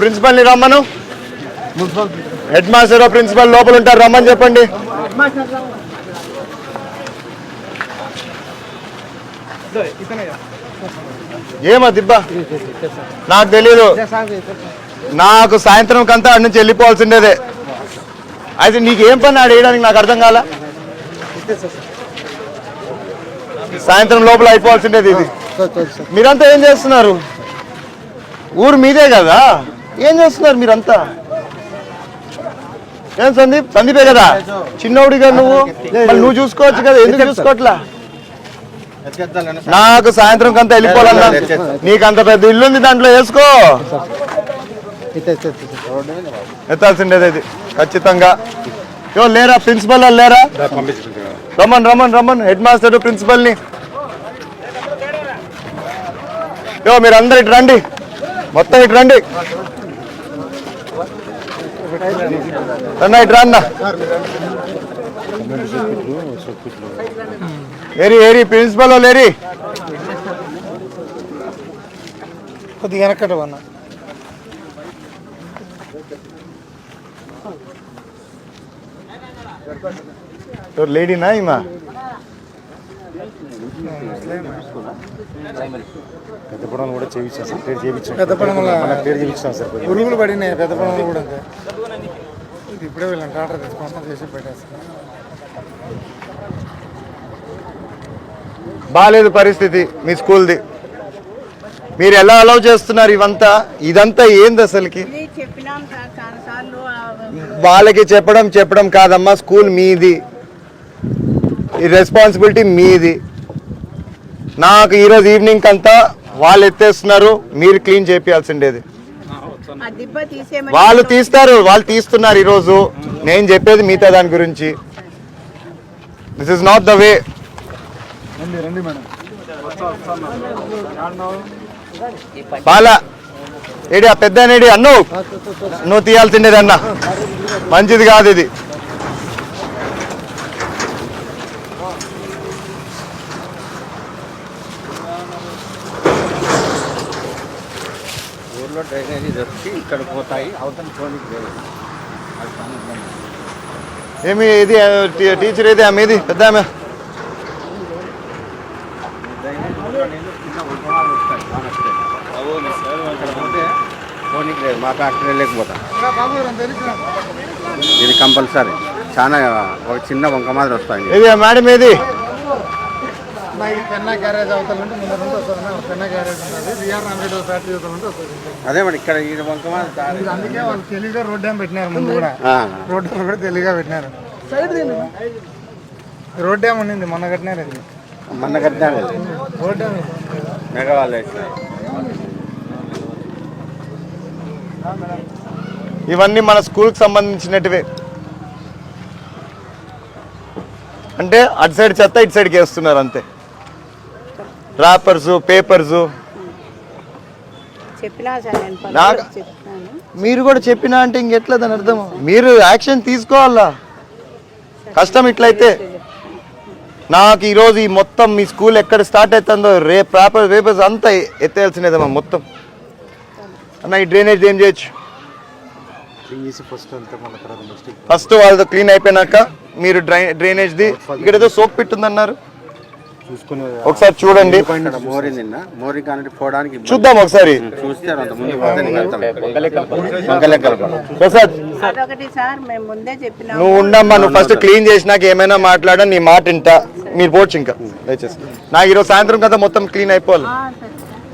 ప్రిన్సిపల్ని రమ్మను. Head master principal లోపల ఉంటారు రమ్మని చెప్పండి. ఏమో దిబ్బా? నాకు తెలీదు. నాకు సాయంత్రం కంతా అడి నుంచి వెళ్ళిపోవాల్సిండేదే. అయితే నీకు ఏం పని ఆడ వేయడానికి నాకు అర్థం కాల? సాయంత్రం లోపల అయిపోవాల్సిండేది ఇది. మీరంతా ఏం చేస్తున్నారు? ఊరు మీదే కదా? ఏం చేస్తున్నారు మీరంతా? ఏం సందీప్? సందీపే కదా? చిన్నోడిగా నువ్వు? నువ్వు చూసుకోవచ్చు కదా ఎందుకు చూసుకోవట్లా నాకు సాయంత్రం కంతా వెళ్ళిపోవాలన్నా. నీకు అంత పెద్ద ఇల్లు ఉంది దాంట్లో వేసుకో. ఎత్తాల్సిండేది ఇది ఖచ్చితంగా. యో లేరా? ప్రిన్సిపల్ వాళ్ళు లేరా? రమ్మన్ రమ్మన్ రమ్మన్. హెడ్ మాస్టర్ ప్రిన్సిపల్ని. యో మీరు అందరు ఇటు రండి. మొత్తం ఇటు రండి. అన్న ఇటు రండి ఏరి ఏరి ప్రిన్సిపల్ వాళ్ళు ఏరి. కొద్దిగా వెనకట అన్న లేడీనా ఈమె? పెద్ద పొడవలు కూడా చేయించాం సార్ పేరు చేయించాం పెద్ద పేరు చేయించాం సార్. పురుగులు పడినాయి పెద్ద కూడా ఇది ఇప్పుడే టాటర్ తెచ్చుకుంటాం చేసి పెట్టేస్తాను. బాగాలేదు పరిస్థితి మీ స్కూల్ది. మీరు ఎలా అలౌ చేస్తున్నారు ఇవంతా? ఇదంతా ఏంది అసలుకి? ఇది చెప్పినాం సార్ చాలా సార్లు వాళ్ళకి చెప్పడం చెప్పడం కాదమ్మా స్కూల్ మీది. ఈ రెస్పాన్సిబిలిటీ మీది. నాకు ఈరోజు ఈవినింగ్ అంతా వాళ్ళు ఎత్తేస్తున్నారు మీరు క్లీన్ చేపియాల్సిండేది. ఆ దిబ్బ తీసేయమని వాళ్ళు తీస్తారు వాళ్ళు తీస్తున్నారు ఈరోజు నేను చెప్పేది మిగతా దాని గురించి. This is not the way Bala ఏడి ఆ పెద్ద ఏడి అన్ను? నువ్వు తీయాల్సిండేది అన్న. మంచిది కాదు ఇది. ఊర్లో డ్రైనేజీ దొరికి ఇక్కడ పోతాయి. అవతల పోనీకి లేదు. ఏమి ఇది టీచర్ ఏది ఆమె ఇది పెద్ద ఆమె? మా ఫ్యాక్టరీ లేకపోతా. ఇది కంపల్సరీ. చాలా ఒక చిన్న వంక మాదిరి వస్తాయి. మేడం ఏది? ఈ పెన్నా గ్యారేజ్ అవతల ఉంటే ముందర నుండి వస్తుంది. పెన్నా గ్యారేజ్ ఉంటుంది. విఆర్ రామరెడ్డి ఫ్యాక్టరీ అవతల ఉంటే వస్తుంది. అదే మరి ఇక్కడ అందుకే వాళ్ళు తెలివిగా రోడ్డు ఏం పెట్టినారు ముందు కూడా. ఆ, రోడ్డు కూడా తెలివిగా పెట్టినారు. రోడ్డు ఏమి ఉండింది మొన్న కట్టినారు ఇది. మొన్న కట్టినారు రోడ్డు ఏమి మెగావాళ్ళు ఇవన్నీ మన స్కూల్కి సంబంధించినటివే. అంటే అటు సైడ్ చెత్త ఇటు సైడ్కి వేస్తున్నారు అంతే. రాపర్స్ పేపర్స్ నాకు- మీరు కూడా చెప్పినా అంటే ఇంకెట్లా దాని అర్థం మీరు యాక్షన్ తీసుకోవాలా? కష్టం ఇట్లయితే. నాకు ఈరోజు ఈ మొత్తం మీ స్కూల్ ఎక్కడ స్టార్ట్ అవుతుందో రే పేపర్ పేపర్స్ అంతా ఎత్తేయాల్సినదమ్మా మొత్తం. అన్న ఈ డ్రైనేజ్ ఏం చేయొచ్చు? ఫస్ట్ వాళ్ళతో క్లీన్ అయిపోయినాక మీరు డ్రై డ్రైనేజ్ది ఇక్కడ ఏదో సోప్ పెట్టుందన్నారు. ఒకసారి చూడండి. చూద్దాం ఒకసారి. ప్రసాద్ నువ్వు ఉండమ్మా నువ్వు ఫస్ట్ క్లీన్ చేసినాక ఏమైనా మాట్లాడా నీ మాట ఇంటా మీరు పోవచ్చు ఇంకా. దయచేసి. నాకు ఈరోజు సాయంత్రం కదా మొత్తం క్లీన్ అయిపోవాలి.